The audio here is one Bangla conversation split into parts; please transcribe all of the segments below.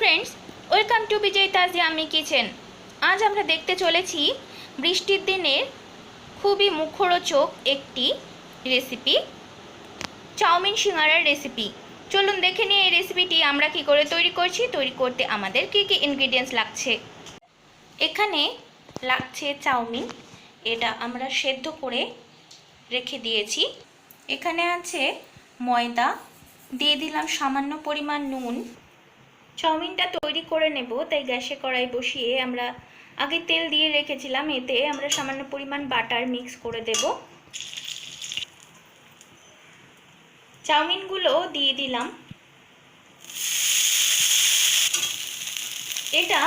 ফ্রেন্ডস ওয়েলকাম টু বিজয় তাজি আমি কিচেন আজ আমরা দেখতে চলেছি বৃষ্টির দিনের খুবই মুখরোচক একটি রেসিপি চাউমিন সিঙ্গারার রেসিপি চলুন দেখে নিয়ে এই রেসিপিটি আমরা কি করে তৈরি করছি, তৈরি করতে আমাদের কি কি ইনগ্রিডিয়েন্টস লাগছে। এখানে লাগছে চাউমিন, এটা আমরা সেদ্ধ করে রেখে দিয়েছি। এখানে আছে ময়দা, দিয়ে দিলাম সামান্য পরিমাণ নুন চাউমিনটা তৈরি করে নেব, তাই গ্যাসে কড়াই বসিয়ে আমরা আগে তেল দিয়ে রেখেছিলাম, এতে আমরা সামান্য পরিমাণ বাটার মিক্স করে দেব। চাউমিনগুলো দিয়ে দিলাম। এটা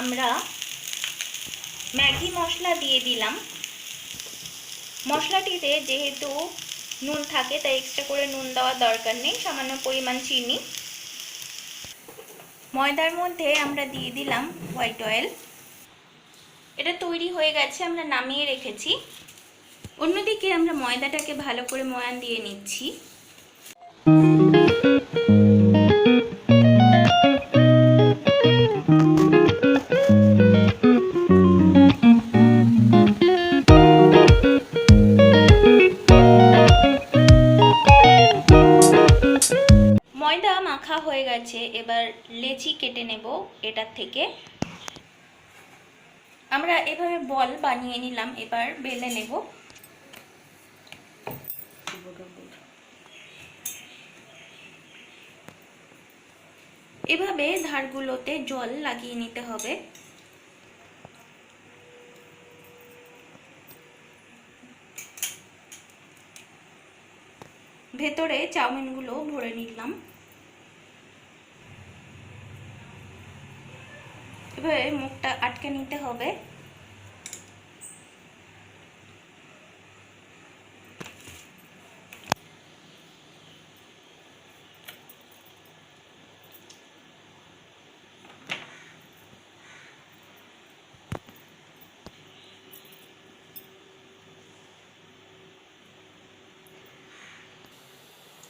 আমরা ম্যাগি মশলা দিয়ে দিলাম। মশলাটিতে যেহেতু নুন থাকে, তাই এক্সট্রা করে নুন দেওয়ার দরকার নেই, সামান্য পরিমাণ চিনি। ময়দার মধ্যে আমরা দিয়ে দিলাম হোয়াইট অয়েল এটা তৈরি হয়ে গেছে, আমরা নামিয়ে রেখেছি। অন্যদিকে আমরা ময়দাটাকে ভালো করে ময়ান দিয়ে নিচ্ছি। হয়ে গেছে, এবার লেচি কেটে নেব এটার থেকে। আমরা এভাবে বল বানিয়ে নিলাম, এবার বেলে নেব। এভাবে ধারগুলোতে জল লাগিয়ে নিতে হবে। ভেতরে চাউমিনগুলো ভরে নিলাম। এভাবে মুখটা আটকে নিতে হবে।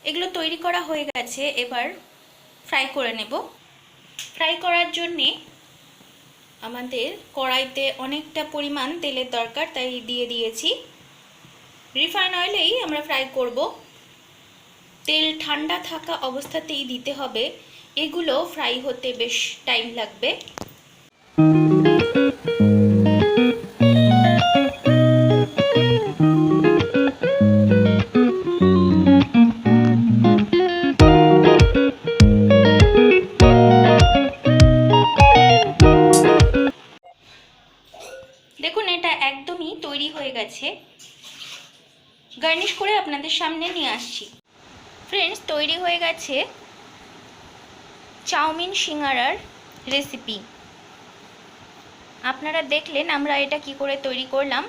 এগুলো তৈরি করা হয়ে গেছে, এবার ফ্রাই করে নেব। ফ্রাই করার জন্যে আমাদের কড়াইতে অনেকটা পরিমাণ তেলের দরকার, তাই দিয়ে দিয়েছি। রিফাইন অয়েলেই আমরা ফ্রাই করব। তেল ঠান্ডা থাকা অবস্থাতেই দিতে হবে। এগুলো ফ্রাই হতে বেশ টাইম লাগবে। এটা একদমই তৈরি হয়ে গেছে। গার্নিশ করে আপনাদের সামনে নিয়ে আসছি। ফ্রেন্ডস, তৈরি হয়ে গেছে চাউমিন সিঙ্গারার রেসিপি। আপনারা দেখলেন আমরা এটা কি করে তৈরি করলাম।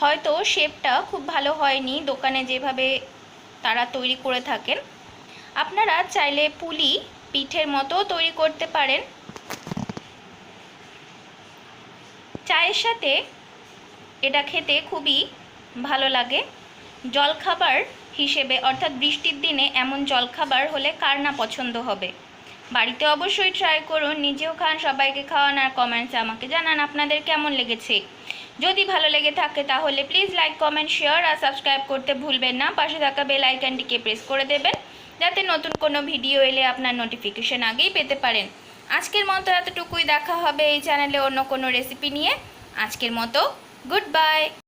হয়তো শেপটা খুব ভালো হয়নি, দোকানে যেভাবে তারা তৈরি করে থাকেন। আপনারা চাইলে পুলি পিঠের মতো তৈরি করতে পারেন। চায়ের সাথে এটা খেতে খুবই ভালো লাগে। জলখাবার হিসেবে, অর্থাৎ বৃষ্টির দিনে এমন জলখাবার হলে কার না পছন্দ হবে? বাড়িতে অবশ্যই ট্রাই করুন, নিজেও খান, সবাইকে খাওয়ান আর কমেন্টসে আমাকে জানান আপনাদের কেমন লেগেছে। যদি ভালো লেগে থাকে তাহলে প্লিজ লাইক কমেন্ট শেয়ার আর সাবস্ক্রাইব করতে ভুলবেন না। পাশে থাকা বেল আইকনটিকে প্রেস করে দেবেন, যাতে নতুন কোনো ভিডিও এলে আপনার নোটিফিকেশন আগেই পেতে পারেন। আজকের মতো এতটুকুই, দেখা হবে এই চ্যানেলে অন্য কোনো রেসিপি নিয়ে। আজকের মতো Goodbye.